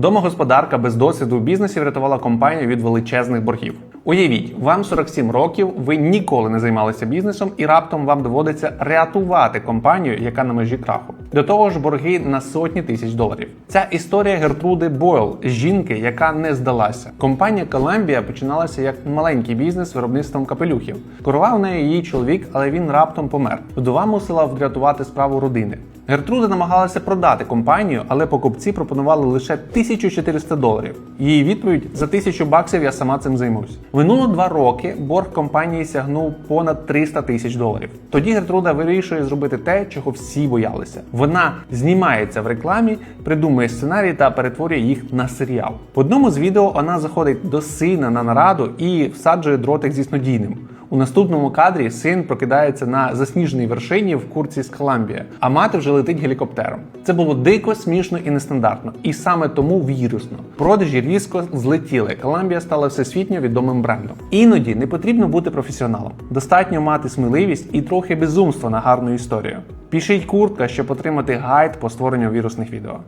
Домогосподарка без досвіду в бізнесі врятувала компанію від величезних боргів. Уявіть, вам 47 років, ви ніколи не займалися бізнесом, і раптом вам доводиться рятувати компанію, яка на межі краху. До того ж, борги на сотні тисяч доларів. Ця історія Гертруди Бойл, жінки, яка не здалася. Компанія Columbia починалася як маленький бізнес з виробництвом капелюхів. Керував нею її чоловік, але він раптом помер. Вдова мусила врятувати справу родини. Гертруда намагалася продати компанію, але покупці пропонували лише 1400 доларів. Її відповідь за 1000 баксів я сама цим займусь. Минуло два роки. Борг компанії сягнув понад 300 тисяч доларів. Тоді Гертруда вирішує зробити те, чого всі боялися. Вона знімається в рекламі, придумує сценарій та перетворює їх на серіал. В одному з відео вона заходить до сина на нараду і всаджує дротик зі снодійним. У наступному кадрі син прокидається на засніженій вершині в курці з Коламбія, а мати вже летить гелікоптером. Це було дико, смішно і нестандартно, і саме тому вірусно. Продажі різко злетіли. Коламбія стала всесвітньо відомим брендом. Іноді не потрібно бути професіоналом. Достатньо мати сміливість і трохи безумства на гарну історію. Пишіть куртка, щоб отримати гайд по створенню вірусних відео.